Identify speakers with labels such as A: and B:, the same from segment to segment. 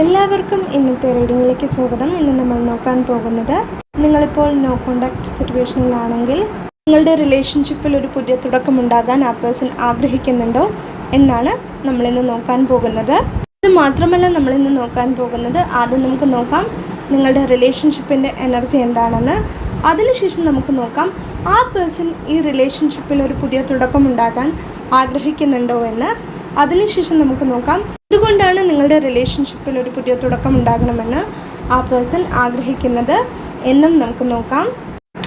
A: എല്ലാവർക്കും ഇന്നത്തെ റീഡിങ്ങിലേക്ക് സ്വാഗതം. ഇന്ന് നമ്മൾ നോക്കാൻ പോകുന്നത് നിങ്ങളിപ്പോൾ നോ കോണ്ടാക്ട് സിറ്റുവേഷനിലാണെങ്കിൽ നിങ്ങളുടെ റിലേഷൻഷിപ്പിൽ ഒരു പുതിയ തുടക്കം തുടക്കമുണ്ടാകാൻ ആ പേഴ്സൺ ആഗ്രഹിക്കുന്നുണ്ടോ എന്നാണ് നമ്മളിന്ന് നോക്കാൻ പോകുന്നത്. ഇത് മാത്രമല്ല നമ്മളിന്ന് നോക്കാൻ പോകുന്നത് ആദ്യം നമുക്ക് നോക്കാം നിങ്ങളുടെ റിലേഷൻഷിപ്പിന്റെ എനർജി എന്താണെന്ന്. അതിനുശേഷം നമുക്ക് നോക്കാം ആ പേഴ്സൺ ഈ റിലേഷൻഷിപ്പിൽ ഒരു പുതിയ തുടക്കം തുടക്കമുണ്ടാകാൻ ആഗ്രഹിക്കുന്നുണ്ടോ എന്ന്. അതിനുശേഷം നമുക്ക് നോക്കാം എന്തുകൊണ്ടാണ് നിങ്ങളുടെ റിലേഷൻഷിപ്പിൽ ഒരു പുതിയ തുടക്കം ഉണ്ടാകണമെന്ന് ആ പേഴ്സൺ ആഗ്രഹിക്കുന്നത് എന്നും നമുക്ക് നോക്കാം.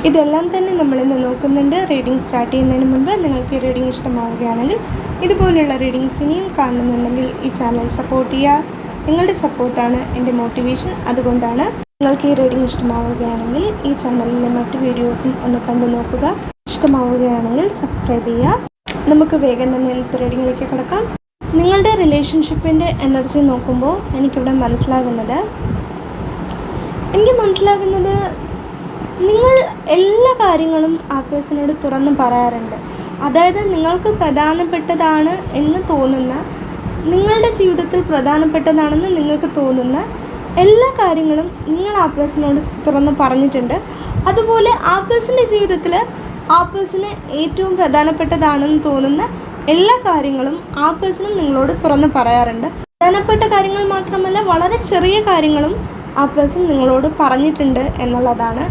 A: ഇതെല്ലാം തന്നെ നമ്മളിന്ന് നോക്കുന്നുണ്ട്. റീഡിംഗ് സ്റ്റാർട്ട് ചെയ്യുന്നതിന് മുമ്പ് നിങ്ങൾക്ക് ഈ റീഡിംഗ് ഇഷ്ടമാവുകയാണെങ്കിൽ ഇതുപോലുള്ള റീഡിങ്സ് ഇനിയും കാണുന്നുണ്ടെങ്കിൽ ഈ ചാനൽ സപ്പോർട്ട് ചെയ്യുക. നിങ്ങളുടെ സപ്പോർട്ടാണ് എന്റെ മോട്ടിവേഷൻ അതുകൊണ്ടാണ് നിങ്ങൾക്ക് ഈ റീഡിംഗ് ഇഷ്ടമാവുകയാണെങ്കിൽ ഈ ചാനലിലെ മറ്റ് വീഡിയോസും ഒന്ന് കണ്ടു നോക്കുക. ഇഷ്ടമാവുകയാണെങ്കിൽ സബ്സ്ക്രൈബ് ചെയ്യുക. നമുക്ക് വേഗം തന്നെ ഇന്നത്തെ റീഡിങ്ങിലേക്ക് കിടക്കാം. നിങ്ങളുടെ റിലേഷൻഷിപ്പിന്റെ എനർജി നോക്കുമ്പോൾ എനിക്കിവിടെ മനസ്സിലാകുന്നത് എനിക്ക് മനസ്സിലാകുന്നത് നിങ്ങൾ എല്ലാ കാര്യങ്ങളും ആ പേഴ്സണോട് തുറന്ന് പറയാറുണ്ട്. അതായത് നിങ്ങൾക്ക് പ്രധാനപ്പെട്ടതാണ് എന്ന് തോന്നുന്ന നിങ്ങളുടെ ജീവിതത്തിൽ പ്രധാനപ്പെട്ടതാണെന്ന് നിങ്ങൾക്ക് തോന്നുന്ന എല്ലാ കാര്യങ്ങളും നിങ്ങൾ ആ പേഴ്സണോട് തുറന്ന് പറഞ്ഞിട്ടുണ്ട്. അതുപോലെ ആ പേഴ്സന്റെ ജീവിതത്തിൽ ആ പേഴ്സണ് ഏറ്റവും പ്രധാനപ്പെട്ടതാണെന്ന് തോന്നുന്ന എല്ലാ കാര്യങ്ങളും ആ പേഴ്സണും നിങ്ങളോട് തുറന്ന് പറയാറുണ്ട്. പ്രധാനപ്പെട്ട കാര്യങ്ങൾ മാത്രമല്ല വളരെ ചെറിയ കാര്യങ്ങളും ആ പേഴ്സൺ നിങ്ങളോട് പറഞ്ഞിട്ടുണ്ട് എന്നുള്ളതാണ്.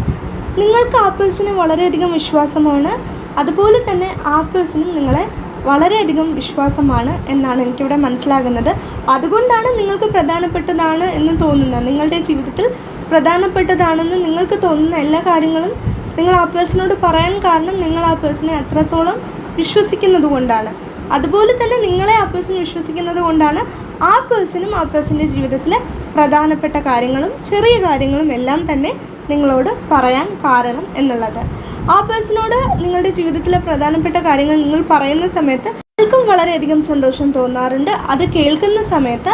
A: നിങ്ങൾക്ക് ആ പേഴ്സണ് വളരെയധികം വിശ്വാസമാണ്. അതുപോലെ തന്നെ ആ പേഴ്സണും നിങ്ങളെ വളരെയധികം വിശ്വാസമാണ് എന്നാണ് എനിക്കിവിടെ മനസ്സിലാകുന്നത്. അതുകൊണ്ടാണ് നിങ്ങൾക്ക് പ്രധാനപ്പെട്ടതാണ് എന്ന് തോന്നുന്നത്. നിങ്ങളുടെ ജീവിതത്തിൽ പ്രധാനപ്പെട്ടതാണെന്ന് നിങ്ങൾക്ക് തോന്നുന്ന എല്ലാ കാര്യങ്ങളും നിങ്ങൾ ആ പേഴ്സണോട് പറയാൻ കാരണം നിങ്ങൾ ആ പേഴ്സണെ അത്രത്തോളം വിശ്വസിക്കുന്നത് കൊണ്ടാണ്. അതുപോലെ തന്നെ നിങ്ങളെ ആ പേഴ്സൺ വിശ്വസിക്കുന്നത് കൊണ്ടാണ് ആ പേഴ്സണും ആ പേഴ്സന്റെ ജീവിതത്തിലെ പ്രധാനപ്പെട്ട കാര്യങ്ങളും ചെറിയ കാര്യങ്ങളും എല്ലാം തന്നെ നിങ്ങളോട് പറയാൻ കാരണം എന്നുള്ളത്. ആ പേഴ്സണോട് നിങ്ങളുടെ ജീവിതത്തിലെ പ്രധാനപ്പെട്ട കാര്യങ്ങൾ നിങ്ങൾ പറയുന്ന സമയത്ത് നിങ്ങൾക്കും വളരെയധികം സന്തോഷം തോന്നാറുണ്ട്. അത് കേൾക്കുന്ന സമയത്ത്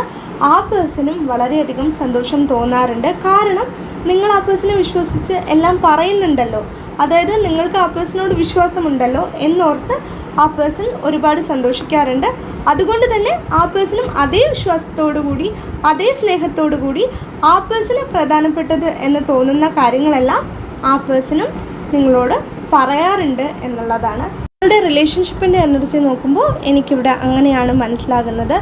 A: ആ പേഴ്സണും വളരെയധികം സന്തോഷം തോന്നാറുണ്ട്. കാരണം നിങ്ങൾ ആ പേഴ്സണെ വിശ്വസിച്ച് എല്ലാം പറയുന്നുണ്ടല്ലോ. അതായത് നിങ്ങൾക്ക് ആ പേഴ്സണോട് വിശ്വാസമുണ്ടല്ലോ എന്നോർത്ത് ആ പേഴ്സൺ ഒരുപാട് സന്തോഷിക്കാറുണ്ട്. അതുകൊണ്ട് തന്നെ ആ പേഴ്സണും അതേ വിശ്വാസത്തോടു കൂടി അതേ സ്നേഹത്തോടു കൂടി ആ പേഴ്സണ് പ്രധാനപ്പെട്ടത് എന്ന് തോന്നുന്ന കാര്യങ്ങളെല്ലാം ആ പേഴ്സണും നിങ്ങളോട് പറയാറുണ്ട് എന്നുള്ളതാണ്. നിങ്ങളുടെ റിലേഷൻഷിപ്പിന്റെ എനർജി നോക്കുമ്പോൾ എനിക്കിവിടെ അങ്ങനെയാണ് മനസ്സിലാകുന്നത്.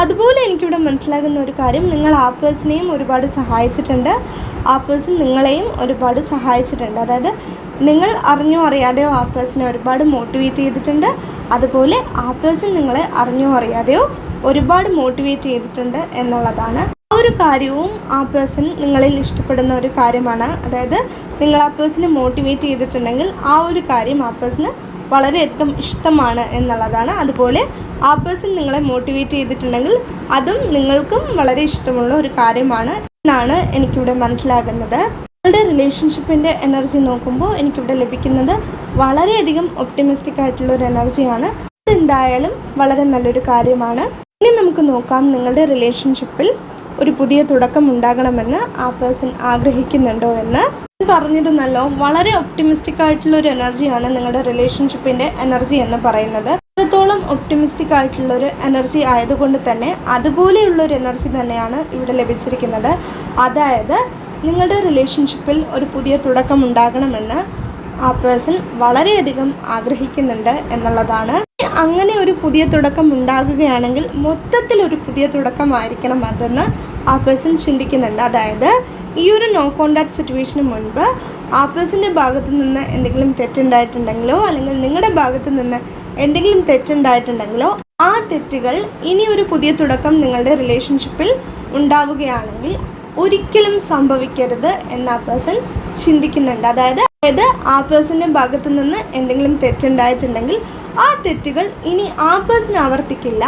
A: അതുപോലെ എനിക്കിവിടെ മനസ്സിലാകുന്ന ഒരു കാര്യം നിങ്ങൾ ആ പേഴ്സണെയും ഒരുപാട് സഹായിച്ചിട്ടുണ്ട്. ആ പേഴ്സൺ നിങ്ങളെയും ഒരുപാട് സഹായിച്ചിട്ടുണ്ട്. അതായത് നിങ്ങൾ അറിഞ്ഞോ അറിയാതെയോ ആ പേഴ്സണെ ഒരുപാട് മോട്ടിവേറ്റ് ചെയ്തിട്ടുണ്ട്. അതുപോലെ ആ പേഴ്സൺ നിങ്ങളെ അറിഞ്ഞോ അറിയാതെയോ ഒരുപാട് മോട്ടിവേറ്റ് ചെയ്തിട്ടുണ്ട് എന്നുള്ളതാണ്. ആ ഒരു കാര്യവും ആ പേഴ്സൺ നിങ്ങളിൽ ഇഷ്ടപ്പെടുന്ന ഒരു കാര്യമാണ്. അതായത് നിങ്ങൾ ആ പേഴ്സണെ മോട്ടിവേറ്റ് ചെയ്തിട്ടുണ്ടെങ്കിൽ ആ ഒരു കാര്യം ആ പേഴ്സണ് വളരെയധികം ഇഷ്ടമാണ് എന്നുള്ളതാണ്. അതുപോലെ ആ പേഴ്സൺ നിങ്ങളെ മോട്ടിവേറ്റ് ചെയ്തിട്ടുണ്ടെങ്കിൽ അതും നിങ്ങൾക്കും വളരെ ഇഷ്ടമുള്ള ഒരു കാര്യമാണ് എന്നാണ് എനിക്കിവിടെ മനസ്സിലാകുന്നത്. നിങ്ങളുടെ റിലേഷൻഷിപ്പിന്റെ എനർജി നോക്കുമ്പോൾ എനിക്കിവിടെ ലഭിക്കുന്നത് വളരെയധികം ഒപ്റ്റിമിസ്റ്റിക് ആയിട്ടുള്ള ഒരു എനർജിയാണ് അതെന്തായാലും വളരെ നല്ലൊരു കാര്യമാണ്. ഇനി നമുക്ക് നോക്കാം നിങ്ങളുടെ റിലേഷൻഷിപ്പിൽ ഒരു പുതിയ തുടക്കം ഉണ്ടാകണമെന്ന് ആ പേഴ്സൺ ആഗ്രഹിക്കുന്നുണ്ടോ എന്ന്. പറഞ്ഞിരുന്നല്ലോ വളരെ ഒപ്റ്റിമിസ്റ്റിക് ആയിട്ടുള്ള ഒരു എനർജിയാണ് നിങ്ങളുടെ റിലേഷൻഷിപ്പിന്റെ എനർജി എന്ന് പറയുന്നത്. അത്രത്തോളം ഒപ്റ്റിമിസ്റ്റിക് ആയിട്ടുള്ള ഒരു എനർജി ആയതുകൊണ്ട് തന്നെ അതുപോലെയുള്ള ഒരു എനർജി തന്നെയാണ് ഇവിടെ ലഭിച്ചിരിക്കുന്നത്. അതായത് നിങ്ങളുടെ റിലേഷൻഷിപ്പിൽ ഒരു പുതിയ തുടക്കം ഉണ്ടാകണമെന്ന് ആ പേഴ്സൺ വളരെയധികം ആഗ്രഹിക്കുന്നുണ്ട് എന്നുള്ളതാണ്. അങ്ങനെ ഒരു പുതിയ തുടക്കം ഉണ്ടാകുകയാണെങ്കിൽ മൊത്തത്തിൽ ഒരു പുതിയ തുടക്കമായിരിക്കണം അതെന്ന് ആ പേഴ്സൺ ചിന്തിക്കുന്നുണ്ട്. അതായത് ഈ ഒരു നോ കോണ്ടാക്ട് സിറ്റുവേഷന് മുൻപ് ആ പേഴ്സന്റെ ഭാഗത്തു നിന്ന് എന്തെങ്കിലും തെറ്റുണ്ടായിട്ടുണ്ടെങ്കിലോ അല്ലെങ്കിൽ നിങ്ങളുടെ ഭാഗത്തു നിന്ന് എന്തെങ്കിലും തെറ്റുണ്ടായിട്ടുണ്ടെങ്കിലോ ആ തെറ്റുകൾ ഇനി ഒരു പുതിയ തുടക്കം നിങ്ങളുടെ റിലേഷൻഷിപ്പിൽ ഉണ്ടാവുകയാണെങ്കിൽ ഒരിക്കലും സംഭവിക്കരുത് എന്ന് ആ പേഴ്സൺ ചിന്തിക്കുന്നുണ്ട്. അതായത് അതായത് ആ പേഴ്സന്റെ ഭാഗത്തു നിന്ന് എന്തെങ്കിലും തെറ്റുണ്ടായിട്ടുണ്ടെങ്കിൽ ആ തെറ്റുകൾ ഇനി ആ പേഴ്സൺ ആവർത്തിക്കില്ല.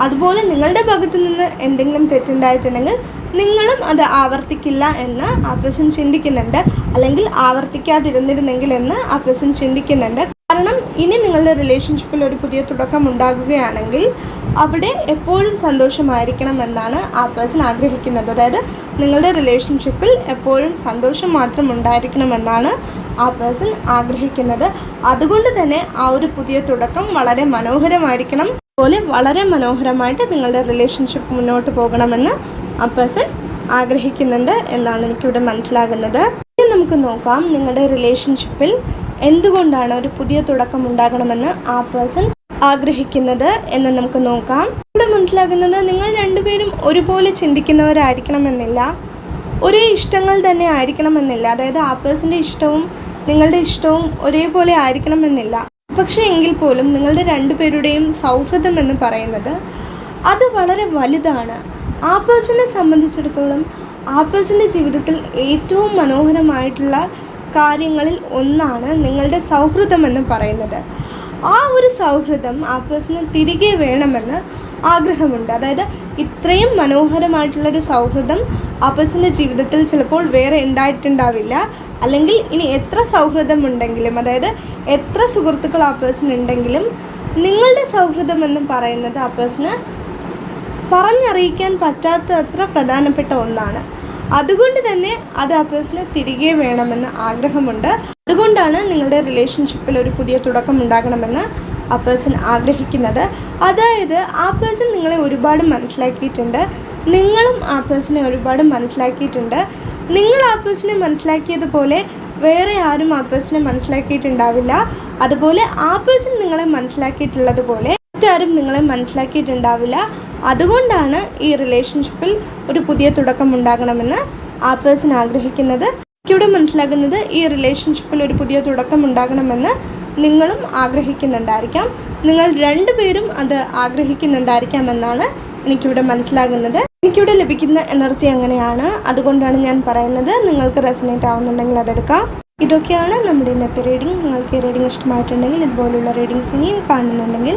A: അതുപോലെ നിങ്ങളുടെ ഭാഗത്തു നിന്ന് എന്തെങ്കിലും തെറ്റുണ്ടായിട്ടുണ്ടെങ്കിൽ നിങ്ങളും അത് ആവർത്തിക്കില്ല എന്ന് ആ പേഴ്സൺ ചിന്തിക്കുന്നുണ്ട്. അല്ലെങ്കിൽ ആവർത്തിക്കാതിരുന്നിരുന്നെങ്കിൽ എന്ന് ആ പേഴ്സൺ ചിന്തിക്കുന്നുണ്ട്. കാരണം ഇനി നിങ്ങളുടെ റിലേഷൻഷിപ്പിൽ ഒരു പുതിയ തുടക്കം ഉണ്ടാകുകയാണെങ്കിൽ അവിടെ എപ്പോഴും സന്തോഷമായിരിക്കണം എന്നാണ് ആ പേഴ്സൺ ആഗ്രഹിക്കുന്നത്. അതായത് നിങ്ങളുടെ റിലേഷൻഷിപ്പിൽ എപ്പോഴും സന്തോഷം മാത്രം ഉണ്ടായിരിക്കണമെന്നാണ് ആ പേഴ്സൺ ആഗ്രഹിക്കുന്നത്. അതുകൊണ്ട് തന്നെ ആ ഒരു പുതിയ തുടക്കം വളരെ മനോഹരമായിരിക്കണം. അതുപോലെ വളരെ മനോഹരമായിട്ട് നിങ്ങളുടെ റിലേഷൻഷിപ്പ് മുന്നോട്ട് പോകണമെന്ന് ആ പേഴ്സൺ ആഗ്രഹിക്കുന്നുണ്ട് എന്നാണ് എനിക്കിവിടെ മനസ്സിലാകുന്നത്. ഇനി നമുക്ക് നോക്കാം നിങ്ങളുടെ റിലേഷൻഷിപ്പിൽ എന്തുകൊണ്ടാണ് ഒരു പുതിയ തുടക്കം ഉണ്ടാകണമെന്ന് ആ പേഴ്സൺ ആഗ്രഹിക്കുന്നത് എന്ന് നമുക്ക് നോക്കാം. ഇവിടെ മനസ്സിലാകുന്നത് നിങ്ങൾ രണ്ടുപേരും ഒരുപോലെ ചിന്തിക്കുന്നവരായിരിക്കണമെന്നില്ല. ഒരേ ഇഷ്ടങ്ങൾ തന്നെ ആയിരിക്കണമെന്നില്ല. അതായത് ആ പേഴ്സന്റെ ഇഷ്ടവും നിങ്ങളുടെ ഇഷ്ടവും ഒരേപോലെ ആയിരിക്കണമെന്നില്ല. പക്ഷേ എങ്കിൽ പോലും നിങ്ങളുടെ രണ്ടുപേരുടെയും സൗഹൃദം എന്ന് പറയുന്നത് അത് വളരെ വലുതാണ്. ആ പേഴ്സണെ സംബന്ധിച്ചിടത്തോളം ആ പേഴ്സന്റെ ജീവിതത്തിൽ ഏറ്റവും മനോഹരമായിട്ടുള്ള കാര്യങ്ങളിൽ ഒന്നാണ് നിങ്ങളുടെ സൗഹൃദം എന്ന് പറയുന്നത്. ആ ഒരു സൗഹൃദം ആ പേഴ്സണ് തിരികെ വേണമെന്ന് ആഗ്രഹമുണ്ട്. അതായത് ഇത്രയും മനോഹരമായിട്ടുള്ളൊരു സൗഹൃദം ആ പേഴ്സന്റെ ജീവിതത്തിൽ ചിലപ്പോൾ വേറെ ഉണ്ടായിട്ടുണ്ടാവില്ല. അല്ലെങ്കിൽ ഇനി എത്ര സൗഹൃദം ഉണ്ടെങ്കിലും അതായത് എത്ര സുഹൃത്തുക്കൾ ആ പേഴ്സൺ ഉണ്ടെങ്കിലും നിങ്ങളുടെ സൗഹൃദം എന്ന് പറയുന്നത് ആ പേഴ്സണ് പറഞ്ഞറിയിക്കാൻ പറ്റാത്ത അത്ര പ്രധാനപ്പെട്ട ഒന്നാണ്. അതുകൊണ്ട് തന്നെ അത് ആ പേഴ്സണ് തിരികെ വേണമെന്ന് ആഗ്രഹമുണ്ട്. അതുകൊണ്ടാണ് നിങ്ങളുടെ റിലേഷൻഷിപ്പിൽ ഒരു പുതിയ തുടക്കം ഉണ്ടാകണമെന്ന് ആ പേഴ്സൺ ആഗ്രഹിക്കുന്നത്. അതായത് ആ പേഴ്സൺ നിങ്ങളെ ഒരുപാട് മനസ്സിലാക്കിയിട്ടുണ്ട്. നിങ്ങളും ആ പേഴ്സണെ ഒരുപാട് മനസ്സിലാക്കിയിട്ടുണ്ട്. നിങ്ങൾ ആ പേഴ്സണെ മനസ്സിലാക്കിയതുപോലെ വേറെ ആരും ആ പേഴ്സണെ മനസ്സിലാക്കിയിട്ടുണ്ടാവില്ല. അതുപോലെ ആ പേഴ്സൺ നിങ്ങളെ മനസ്സിലാക്കിയിട്ടുള്ളതുപോലെ മറ്റാരും നിങ്ങളെ മനസ്സിലാക്കിയിട്ടുണ്ടാവില്ല. അതുകൊണ്ടാണ് ഈ റിലേഷൻഷിപ്പിൽ ഒരു പുതിയ തുടക്കം ഉണ്ടാകണമെന്ന് ആ പേഴ്സൺ ആഗ്രഹിക്കുന്നത്. എനിക്കിവിടെ മനസ്സിലാകുന്നത് ഈ റിലേഷൻഷിപ്പിൽ ഒരു പുതിയ തുടക്കം ഉണ്ടാകണമെന്ന് നിങ്ങളും ആഗ്രഹിക്കുന്നുണ്ടായിരിക്കാം. നിങ്ങൾ രണ്ടുപേരും അത് ആഗ്രഹിക്കുന്നുണ്ടായിരിക്കാം എന്നാണ് എനിക്കിവിടെ മനസ്സിലാകുന്നത്. എനിക്കിവിടെ ലഭിക്കുന്ന എനർജി അങ്ങനെയാണ്. അതുകൊണ്ടാണ് ഞാൻ പറയുന്നത് നിങ്ങൾക്ക് റെസനേറ്റ് ആവുന്നുണ്ടെങ്കിൽ അതെടുക്കാം. ഇതൊക്കെയാണ് നമ്മുടെ ഇന്നത്തെ റീഡിംഗ് നിങ്ങൾക്ക് ഈ റീഡിംഗ് ഇഷ്ടമായിട്ടുണ്ടെങ്കിൽ ഇതുപോലുള്ള റീഡിങ്സ് ഇനിയും കാണുന്നുണ്ടെങ്കിൽ